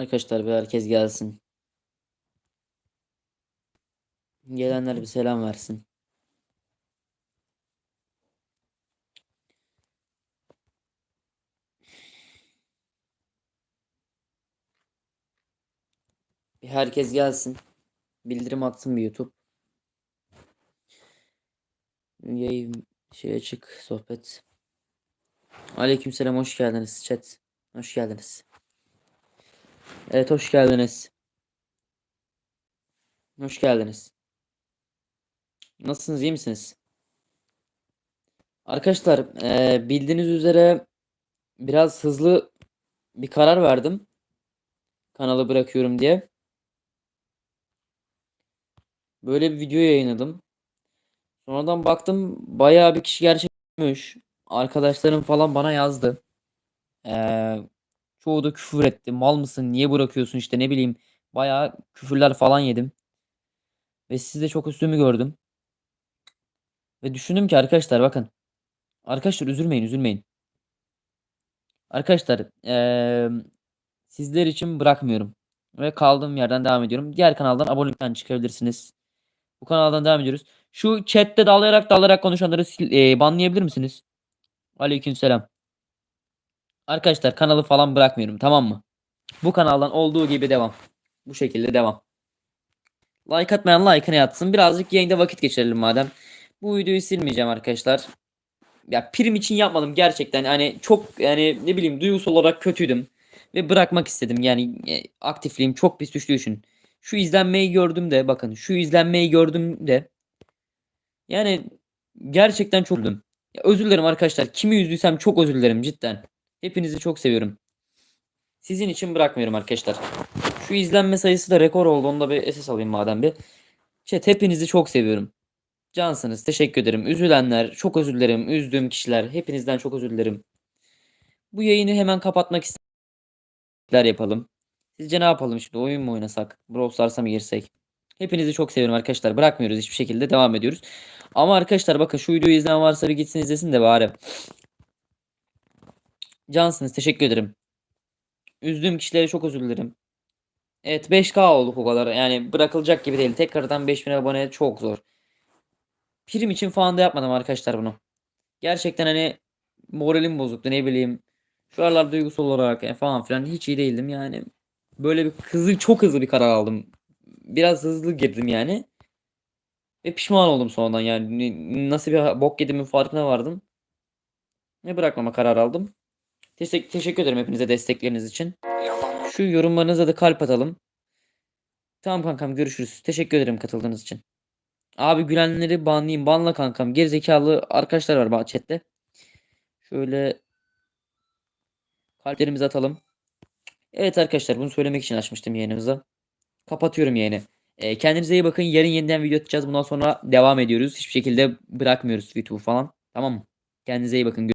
Arkadaşlar bir herkes gelsin. Gelenler bir selam versin. Bir herkes gelsin. Bildirim atsın bir YouTube. Yayın şey açık sohbet. Aleykümselam hoş geldiniz chat. Hoş geldiniz. Evet hoş geldiniz. Hoş geldiniz. Nasılsınız iyi misiniz? Arkadaşlar eee, bildiğiniz üzere biraz hızlı bir karar verdim. Kanalı bırakıyorum diye. Böyle bir video yayınladım. Sonradan baktım bayağı bir kişi gerçekmiş. Arkadaşlarım falan bana yazdı. Eee, çoğu da küfür etti. Mal mısın? Niye bırakıyorsun işte ne bileyim. Bayağı küfürler falan yedim. Ve sizi de çok üstümü gördüm. Ve düşündüm ki arkadaşlar bakın. Arkadaşlar üzülmeyin üzülmeyin. Arkadaşlar eee, sizler için bırakmıyorum. Ve kaldığım yerden devam ediyorum. Diğer kanaldan abonelikten çıkabilirsiniz. Bu kanaldan devam ediyoruz. Şu chatte dalayarak dalayarak konuşanları eee, banlayabilir misiniz? Aleykümselam. Arkadaşlar kanalı falan bırakmıyorum tamam mı? Bu kanaldan olduğu gibi devam. Bu şekilde devam. Like atmayan like'ını yatsın. Birazcık yayında vakit geçirelim madem. Bu videoyu silmeyeceğim arkadaşlar. Ya prim için yapmadım gerçekten. Hani çok yani ne bileyim duygusal olarak kötüydüm. Ve bırakmak istedim. Yani e, aktifliğim çok pis düştüğü için. Şu izlenmeyi gördüm de bakın şu izlenmeyi gördüm de. Yani gerçekten çok üzüldüm. Özür dilerim arkadaşlar. Kimi üzdüysem çok özür dilerim cidden. Hepinizi çok seviyorum. Sizin için bırakmıyorum arkadaşlar. Şu izlenme sayısı da rekor oldu. Onu da bir SS alayım madem bir. Chat hepinizi çok seviyorum. Cansınız. Teşekkür ederim. Üzülenler, çok özür dilerim. Üzdüğüm kişiler, hepinizden çok özür dilerim. Bu yayını hemen kapatmak isteyenler yapalım. Sizce ne yapalım şimdi? Oyun mu oynasak? Brawl Stars'a mı girsek? Hepinizi çok seviyorum arkadaşlar. Bırakmıyoruz hiçbir şekilde. Devam ediyoruz. Ama arkadaşlar bakın şu videoyu izleyen varsa bir gitsin izlesin de bari. Cansınız. Teşekkür ederim. Üzdüğüm kişilere çok özür dilerim. Evet 5K olduk o kadar. Yani bırakılacak gibi değil. Tekrardan 5000 abone çok zor. Prim için falan da yapmadım arkadaşlar bunu. Gerçekten hani moralim bozuktu ne bileyim. Şu aralar duygusal olarak e, falan filan hiç iyi değildim yani. Böyle bir hızlı çok hızlı bir karar aldım. Biraz hızlı girdim yani. Ve pişman oldum sonradan yani. Nasıl bir bok yediğimin farkına vardım. Ve bırakmama karar aldım. Teşekkür, teşekkür ederim hepinize destekleriniz için. Şu yorumlarınıza da kalp atalım. Tamam kankam görüşürüz. Teşekkür ederim katıldığınız için. Abi gülenleri banlayayım. Banla kankam. Gerizekalı arkadaşlar var bak chatte. Şöyle kalplerimizi atalım. Evet arkadaşlar bunu söylemek için açmıştım yayınımıza. Kapatıyorum yayını. Ee, kendinize iyi bakın. Yarın yeniden video atacağız. Bundan sonra devam ediyoruz. Hiçbir şekilde bırakmıyoruz YouTube'u falan. Tamam mı? Kendinize iyi bakın.